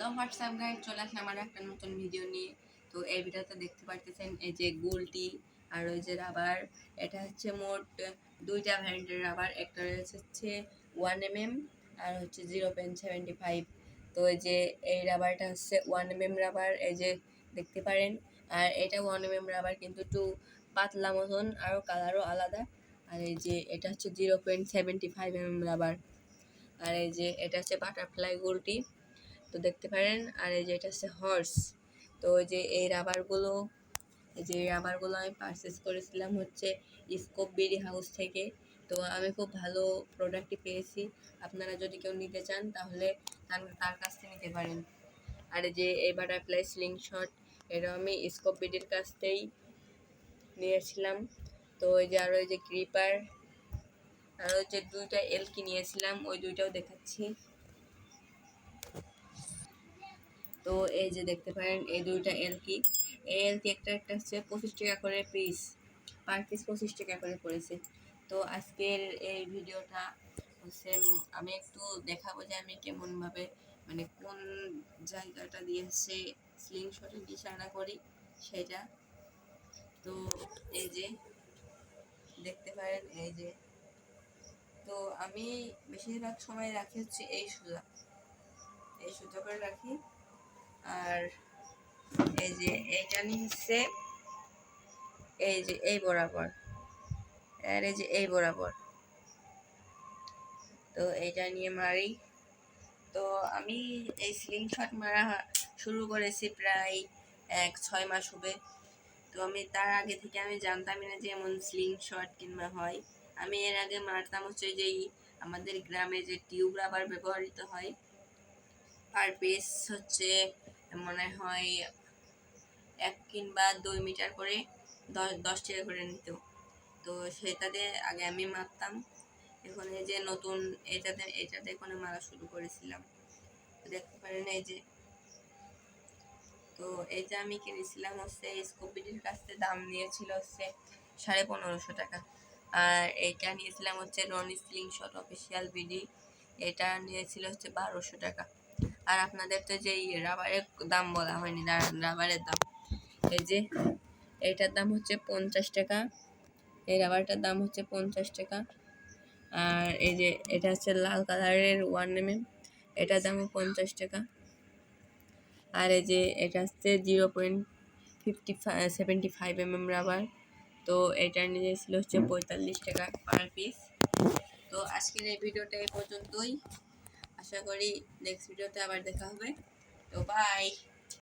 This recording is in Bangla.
হ্যালো হোয়াটসঅ্যাপ গাইড চলে আসলে আমার একটা নতুন ভিডিও নিয়ে। তো এই ভিডিওতে দেখতে পারতেছেন এই যে গোলটি আর ওই যে রাবার এটা হচ্ছে মোট দুইটা ভ্যারাইটির রাবার একটা রয়েছে হচ্ছে ওয়ান এম এম আর হচ্ছে জিরো পয়েন্ট সেভেন্টি ফাইভ তো এই যে এই রাবারটা হচ্ছে ওয়ান এম এম রাবার এই যে দেখতে পারেন। আর এটা ওয়ান এম এম রাবার কিন্তু একটু পাতলা মতন আরও কালারও আলাদা। আর এই যে এটা হচ্ছে zero point seventy five M M rubber আর এই যে এটা হচ্ছে বাটারফ্লাই গুলটি। তো দেখতে পারেন। আর এই যে এটা হচ্ছে হর্স তো যে এই রাবারগুলো এই যে রাবারগুলো আমি পারচেস করেছিলাম হচ্ছে স্কোপ বিডি হাউস থেকে। তো আমি খুব ভালো প্রোডাক্টই পেয়েছি। আপনারা যদি কেউ নিতে চান তাহলে তার কাছ থেকে নিতে পারেন। আর এই যে এই বাটারফ্লাই স্লিং শট এটা আমি স্কোপ বিডির কাছ থেকেই নিয়েছিলাম। তো ওই যে আরও যে ক্রিপার আর ওই যে দুইটা এলকি নিয়েছিলাম, ওই দুইটাও দেখাচ্ছি। তো এই যে দেখতে পারেন, এই দুইটা এলকি এই এলকি একটা একটা হচ্ছে পঁচিশ টাকা করে পিস পার পিস পঁচিশ টাকা করে পড়েছে। তো আজকের এই ভিডিওটা হচ্ছে আমি একটু দেখাবো যে আমি কেমনভাবে মানে কোন জায়গাটা দিয়ে হচ্ছে স্লিং শটে নিশানা করি সেটা। তো এই যে দেখতে পারেন, এই যে। তো আমি বেশিরভাগ সময় রাখি হচ্ছে এই সুজা এই সুজা করে রাখি। আর এই যে এইটা নিয়ে হচ্ছে এই যে এই বরাবর। আর এই যে এই বরাবর। তো এইটা নিয়ে মারি। তো আমি এই স্লিং শট মারা শুরু করেছি প্রায় এক, ছয় মাস হবে। তো আমি তার আগে থেকে আমি জানতামই না যে এমন স্লিং শট কিংবা হয়। আমি এর আগে মারতাম হচ্ছে যেই আমাদের গ্রামে যে টিউব রাবার ব্যবহৃত হয়। পার পিস হচ্ছে মনে হয় এক কিংবা দুই মিটার করে দশ টাকা করে নিত। তো সেটাতে আগে আমি মারতাম এখন এই যে নতুন এটাতে এটাতে এখানে মারা শুরু করেছিলাম। দেখতে পারেন এই যে। তো এইটা আমি কিনেছিলাম হচ্ছে স্কোপিটির কাছ দাম নিয়েছিল হচ্ছে সাড়ে পনেরোশো টাকা। আর এটা নিয়েছিলাম হচ্ছে non sling shot official BD. এটা নিয়েছিল হচ্ছে বারোশো টাকা। আর আপনাদের তো যেই রাবারের দাম বলা হয়নি রাবারের দাম। এই যে, এইটার দাম হচ্ছে পঞ্চাশ টাকা, এই রাবারটার দাম হচ্ছে পঞ্চাশ টাকা। আর এই যে, এটা হচ্ছে লাল কালারের ওয়ান এম এম এটার দামও পঞ্চাশ টাকা। আর এই যে, এটা হচ্ছে zero point fifty seventy five M M rubber. তো এটা নিয়েছিল হচ্ছে পঁয়তাল্লিশ টাকা পার পিস তো আজকের এই ভিডিওটা এই পর্যন্তই। আশা করি নেক্সট ভিডিওতে আবার দেখা হবে। তো বাই